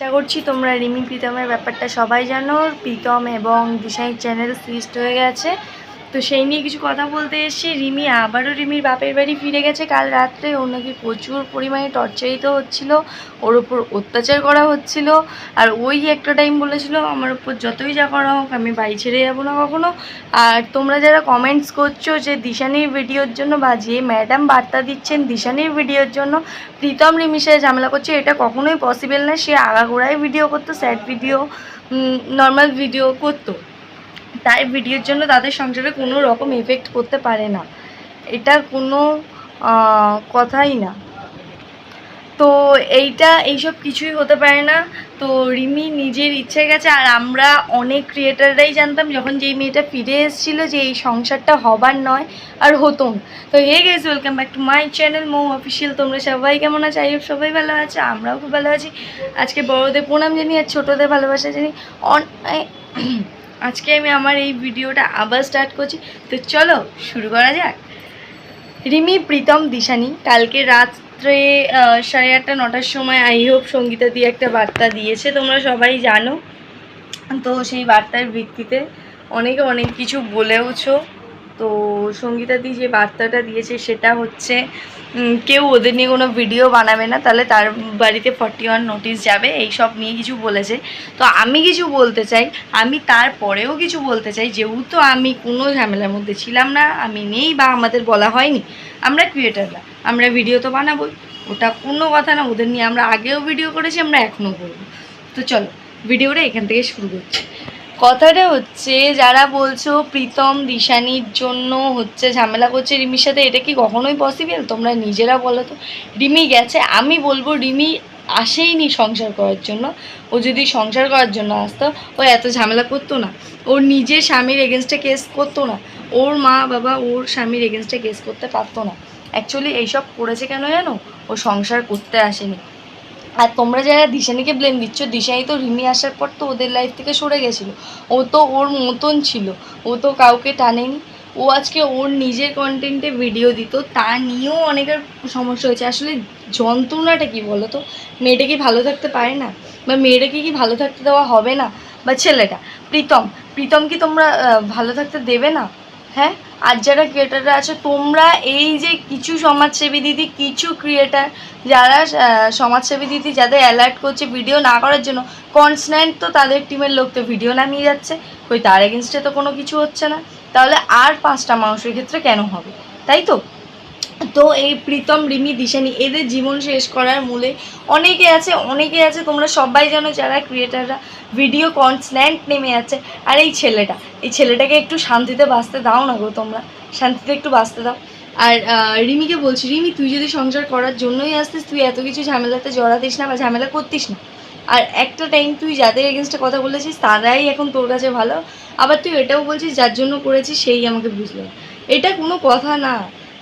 আশা করছি তোমরা রিমি, প্রীতমের ব্যাপারটা সবাই জানো। প্রীতম এবং দিশাই চ্যানেল সিস্ট হয়ে গেছে। তো সেই নিয়ে কিছু কথা বলতে এসেছি। রিমি, আবারও রিমির বাপের বাড়ি ফিরে গেছে কাল রাত্রে। ওর নাকি প্রচুর পরিমাণে টর্চারিত হচ্ছিল, ওর ওপর অত্যাচার করা হচ্ছিল। আর ওই একটা টাইম বলেছিল, আমার উপর যতই যা করা হোক, আমি বাড়ি ছেড়ে যাব না কখনো। আর তোমরা যারা কমেন্টস করছ যে দিশানির ভিডিওর জন্য বাজিয়ে ম্যাডাম বার্তা দিচ্ছেন দিশানির ভিডিওর জন্য, প্রীতম রিমির সাথে ঝামেলা করছে, এটা কখনোই পসিবল না। সে আগাগোড়াই ভিডিও করতো স্যাড ভিডিও নর্মাল ভিডিও করতো। তাই ভিডিওর জন্য তাদের সংসারে কোনো রকম এফেক্ট করতে পারে না। এটা কোনো কথাই না। তো এইটা, এইসব কিছুই হতে পারে না। তো রিমি নিজের ইচ্ছে গেছে, আর আমরা অনেক ক্রিয়েটাররাই জানতাম যখন যেই মেয়েটা ফিরে এসেছিল যে এই সংসারটা হবার নয় আর হতো তো হে গেছে welcome back to my channel Mo official তোমরা সবাই কেমন আছে? আই সবাই ভালো আছে, আমরাও খুব ভালো আছি। আজকে বড়দের প্রণাম জানি আর ছোটোদের ভালোবাসা জানি অন আজকে আমি আমার এই ভিডিওটা আবার স্টার্ট করছি। তো চলো, শুরু করা যাক। রিমি, প্রীতম, দিশানি, কালকে রাত্রে সাড়ে আটটা, নটার সময় আই হোপ সঙ্গীতা দিয়ে একটা বার্তা দিয়েছে, তোমরা সবাই জানো। তো সেই বার্তার ভিত্তিতে অনেকে অনেক কিছু বলেওছো। তো সঙ্গীতাদি যে বার্তাটা দিয়েছে সেটা হচ্ছে কেউ ওদের নিয়ে কোনো ভিডিও বানাবে না, তাহলে তার বাড়িতে ফর্টি ওয়ান নোটিশ যাবে এই সব নিয়ে কিছু বলেছে। তো আমি কিছু বলতে চাই, আমি তারপরেও কিছু বলতে চাই, যেহেতু আমি কোনো ঝামেলার মধ্যে ছিলাম না, আমি নেই বা আমাদের বলা হয়নি, আমরা ক্রিয়েটাররা আমরা ভিডিও তো বানাবোই। ওটা কোনো কথা না, ওদের নিয়ে আমরা আগেও ভিডিও করেছি, আমরা এখনও করব। তো চলো ভিডিওটা এখান থেকে শুরু করছি। কথাটা হচ্ছে, যারা বলছো প্রীতম দিশানির জন্য হচ্ছে ঝামেলা করছে রিমির সাথে, এটা কি কখনোই পসিবল তোমরা নিজেরা বলো তো। রিমি গেছে, আমি বলব রিমি আসেইনি সংসার করার জন্য। ও যদি সংসার করার জন্য আসতো, ও এত ঝামেলা করতো না। ওর নিজের স্বামীর এগেনস্টে কেস করতো না। ওর মা বাবা, ওর স্বামীর এগেনস্টে কেস করতে পারতো না। অ্যাকচুয়ালি এইসব করেছে কেন জানো? ও সংসার করতে আসেনি। আর তোমরা যারা দিশানিকে ব্লেম দিচ্ছ, দিশানি তো রিমি আসার পর তো ওদের লাইফ থেকে সরে গেছিল। ও তো ওর মতন ছিল। ও তো কাউকে টানেনি। ও আজকে ওর নিজের কন্টেন্টে ভিডিও দিত। তা নিয়েও অনেকের সমস্যা হয়েছে। আসলে যন্ত্রণাটা কি বলো তো? মেয়েটা কি ভালো থাকতে পারে না? বা মেয়েটাকে কি ভালো থাকতে দেওয়া হবে না? বা ছেলেটা, প্রীতম প্রীতম কি তোমরা ভালো থাকতে দেবে না? হ্যাঁ আর যারা ক্রিয়েটাররা আছে, তোমরা এই যে কিছু সমাজসেবী দিদি, কিছু ক্রিয়েটার যারা সমাজসেবী দিদি যাদের অ্যালার্ট করছে ভিডিও না করার জন্য কনস্ট্যান্ট তো তাদের টিমের লোক তো ভিডিও নামিয়ে যাচ্ছে। ওই তার এগেনস্টে তো কোনো কিছু হচ্ছে না। তাহলে আর পাঁচটা মানুষের ক্ষেত্রে কেন হবে? তাই তো? তো এই প্রীতম, রিমি, দিশানি, এদের জীবন শেষ করার মূলে অনেকে আছে অনেকে আছে, তোমরা সবাই জানো যারা ক্রিয়েটাররা ভিডিও কনস্ট্যান্ট নেমে আছে। আর এই ছেলেটা, এই ছেলেটাকে একটু শান্তিতে বাঁচতে দাও না গো তোমরা। শান্তিতে একটু বাঁচতে দাও। আর রিমিকে বলছি, রিমি, তুই যদি সংসার করার জন্যই আসতিস, তুই এত কিছু ঝামেলাতে জড়াতিস না বা ঝামেলা করতিস না। আর একটা টাইম তুই যাদের এগেনস্টে কথা বলেছিস, তারাই এখন তোর কাছে ভালো। আবার তুই এটাও বলছিস, যার জন্য করেছিস, সেই আমাকে বুঝলো এটা কোনো কথা না।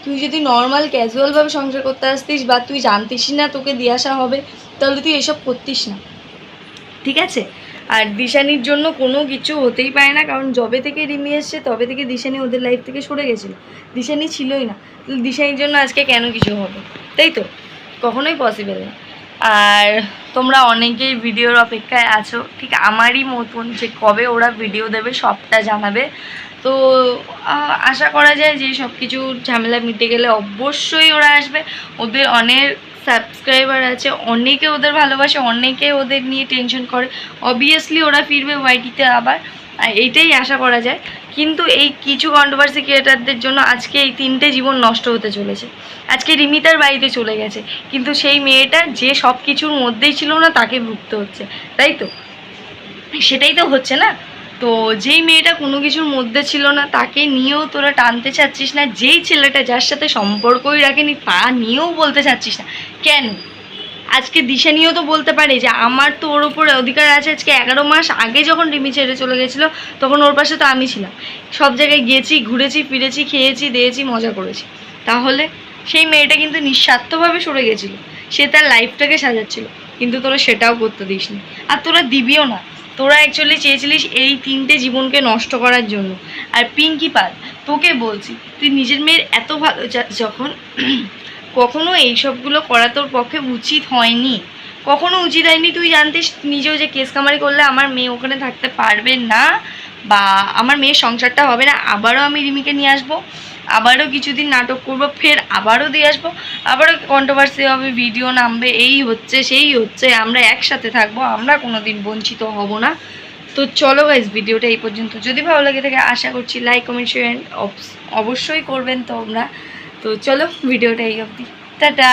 তুই যদি নর্মাল ক্যাজুয়ালভাবে সংসার করতে আসতিস বা তুই জানতিস না তোকে দিয়ে আসা হবে, তাহলে তুই এসব করতিস না। ঠিক আছে? আর দিশানির জন্য কোনো কিছু হতেই পারে না, কারণ যবে থেকে রিমি এসছে, তবে থেকে দিশানি ওদের লাইফ থেকে সরে গেছিল। দিশানি ছিলই না। দিশানির জন্য আজকে কেন কিছু হবে? তাই তো? কখনোই পসিবল না। আর তোমরা অনেকেই ভিডিওর অপেক্ষায় আছো। ঠিক আমারই মতন যে কবে ওরা ভিডিও দেবে সবটা জানাবে। তো আশা করা যায় যে সব কিছু ঝামেলা মিটে গেলে অবশ্যই ওরা আসবে। ওদের অনেক সাবস্ক্রাইবার আছে, অনেকে ওদের ভালোবাসে, অনেকে ওদের নিয়ে টেনশন করে। অবভিয়াসলি ওরা ফিরবে ওয়াইটিতে আবার। এইটাই আশা করা যায়। কিন্তু এই কিছু কন্ট্রোভার্সি ক্রিয়েটারদের জন্য আজকে এই তিনটে জীবন নষ্ট হতে চলেছে। আজকে রিমিতার বাড়িতে চলে গেছে। কিন্তু সেই মেয়েটা যে সব কিছুর মধ্যেই ছিল না, তাকে ভুগতে হচ্ছে। তাই তো? সেটাই তো হচ্ছে না? তো যেই মেয়েটা কোনো কিছুর মধ্যে ছিল না, তাকে নিয়েও তোরা টানতে চাচ্ছিস না। যেই ছেলেটা যার সাথে সম্পর্কই রাখেনি, তা নিয়েও বলতে চাচ্ছিস না। কেন? আজকে দিশা নিয়েও তো বলতে পারে যে আমার তো ওর উপরে অধিকার আছে। আজকে এগারো মাস আগে যখন রিমি ছেড়ে চলে গেছিল, তখন ওর পাশে তো আমি ছিলাম। সব জায়গায় গেছি ঘুরেছি, ফিরেছি, খেয়েছি, দিয়েছি, মজা করেছি। তাহলে সেই মেয়েটা কিন্তু নিঃস্বার্থভাবে সরে গেছিল। সে তার লাইফটাকে সাজাচ্ছিল। কিন্তু তোরা সেটাও করতে দিসনি। আর তোরা দিবিও না। তোরা অ্যাকচুয়ালি চেয়েছিলিস এই তিনটে জীবনকে নষ্ট করার জন্য। আর পিঙ্কি পাল, তোকে বলছি, তুই নিজের মেয়ের এত ভালো যখন কখনো এই সবগুলো করা তোর পক্ষে উচিত হয়নি। কখনো উচিত হয়নি, তুই জানতিস নিজেও যে কেস কামারি করলে আমার মেয়ে ওখানে থাকতে পারবে না বা আমার মেয়ের সংসারটা হবে না, আবারও আমি রিমিকে নিয়ে আসব, আবারও কিছুদিন নাটক করব, ফের আবারও দিয়ে আসব, আবারও কন্ট্রোভার্সি হবে ভিডিও নামবে, এই হচ্ছে, সেই হচ্ছে, আমরা একসাথে থাকব, আমরা কোনো দিন বঞ্চিত হব না। তো চলো গাইজ ভিডিওটা এই পর্যন্ত। যদি ভালো লাগে থাকে, আশা করছি লাইক কমেন্ট শেয়ার অবশ্যই করবেন তোমরা। তো চলো ভিডিওটা এই অবধি। টাটা!